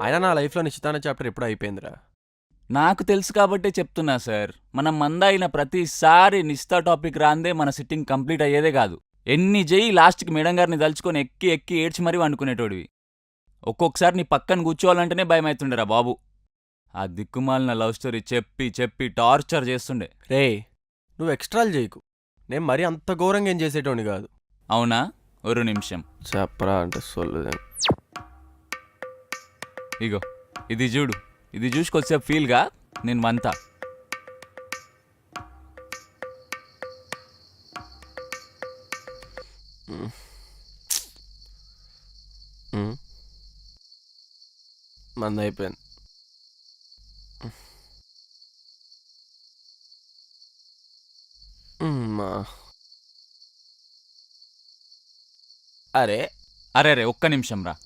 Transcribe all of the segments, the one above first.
అయినా నా లైఫ్లో నిశ్చితాన చాప్టర్ ఎప్పుడు అయిపోయిందిరా? నాకు తెలుసు కాబట్టే చెప్తున్నా సార్. మనం మందాయిన ప్రతిసారి నిస్తా టాపిక్ రాందే మన సిట్టింగ్ కంప్లీట్ అయ్యేదే కాదు. ఎన్ని చెయ్యి లాస్ట్కి మేడం గారిని దలుచుకొని ఎక్కి ఎక్కి ఏడ్చి మరీ వండుకునేటోడివి. ఒక్కొక్కసారి నీ పక్కన కూర్చోవాలంటేనే భయం అవుతుండేరా బాబు. ఆ దిక్కుమాలిన లవ్ స్టోరీ చెప్పి చెప్పి టార్చర్ చేస్తుండే. రే నువ్వు ఎక్స్ట్రాలు చేయకు నేను మరీ అంత ఘోరంగా ఏం చేసేటోని కాదు. అవునా? ఒక నిమిషం. చెప్పరా అంటే సొల్లుదే ఇగో ఇది చూడు. ఇది చూసుకొచ్చేపు ఫీల్గా నేను వంతా. మంది అయిపోయింది. అరే. అరే అరే ఒక్క నిమిషం రా.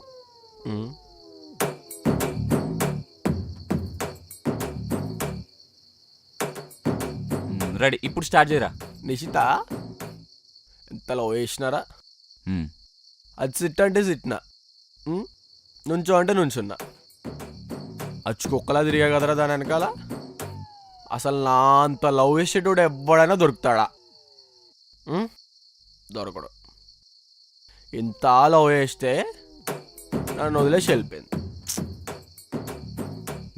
రెడీ. ఇప్పుడు స్టార్ట్ చేయరా? నిషిత ఎంతలో వేసినారా? అది సిట్ అంటే సిట్నా? ఉమ్? నుంచో అంటే నుంచున్నా. అచ్చు కుక్కలా తిరిగా కదరా దాని వెనకాల? అసలు నా అంత లవ్ వేసేటోడు ఎవ్వడైనా దొరుకుతాడా? దొరకడు. ఇంత లవ్ వేస్తే నన్ను వదిలేసి వెళ్ళిపోయింది.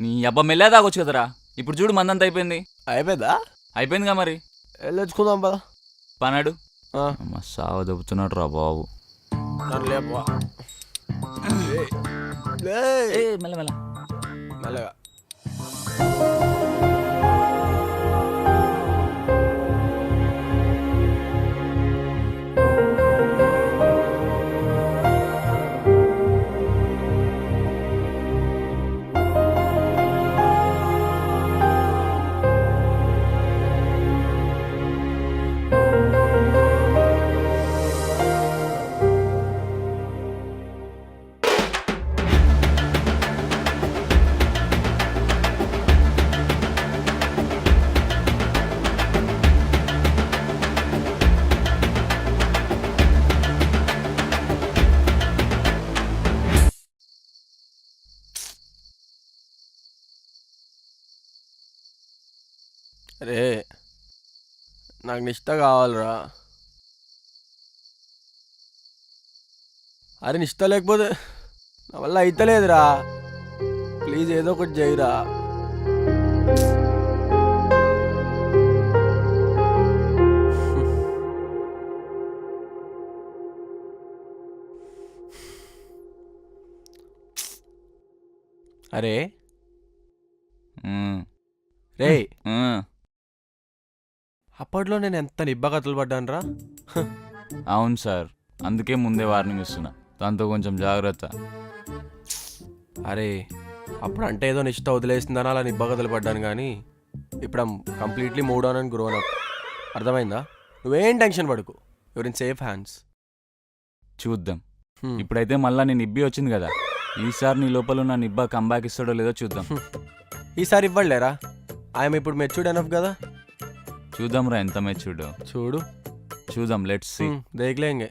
నీ అబ్బా మెల్లే తాగొచ్చు కదరా. ఇప్పుడు చూడు మందంత అయిపోయింది. అయిపోయిందా? అయిపోయిందిగా మరి? వెళ్ళొచ్చుకుందాం పదా. పనాడు? ఆ, అమ్మ సావ దొబ్బుతున్నాడు రా బాబు. మెల్ల. మెల్లగా. రే నాకు నిష్ట కావాలిరా. అరే నిష్ట లేకపోతే నా వల్ల అయితలేదురా ప్లీజ్ ఏదో ఒకటి చేయరా. అరే. రే. అప్పట్లో నేను ఎంత నిబ్బకథలు పడ్డాను రా అవును సార్ అందుకే ముందే వార్నింగ్ ఇస్తున్నా. దాంతో కొంచెం జాగ్రత్త. అరే అప్పుడు అంటే ఏదో నిష్ట వదిలేసిందని అలా నిబ్బకథలు పడ్డాను కానీ ఇప్పుడు completely mood on and grown up. అర్థమైందా? నువ్వేం టెన్షన్ పడుకు. Your in safe hands. చూద్దాం. ఇప్పుడైతే మళ్ళా నీ నిబ్బి వచ్చింది కదా. ఈసారి నీ లోపల ఉన్న నిబ్బా కంబ్యాక్ ఇస్తాడో లేదో చూద్దాం. ఈసారి ఇవ్వలేరా ఐఎమ్ ఇప్పుడు మెచ్యూర్డ్ ఎనఫ్ కదా? చూద్దాం రా ఎంత మెచ్యూడో చూడు. చూద్దాం లెట్స్ సీ హ్మ్, దేఖ్లేంగే.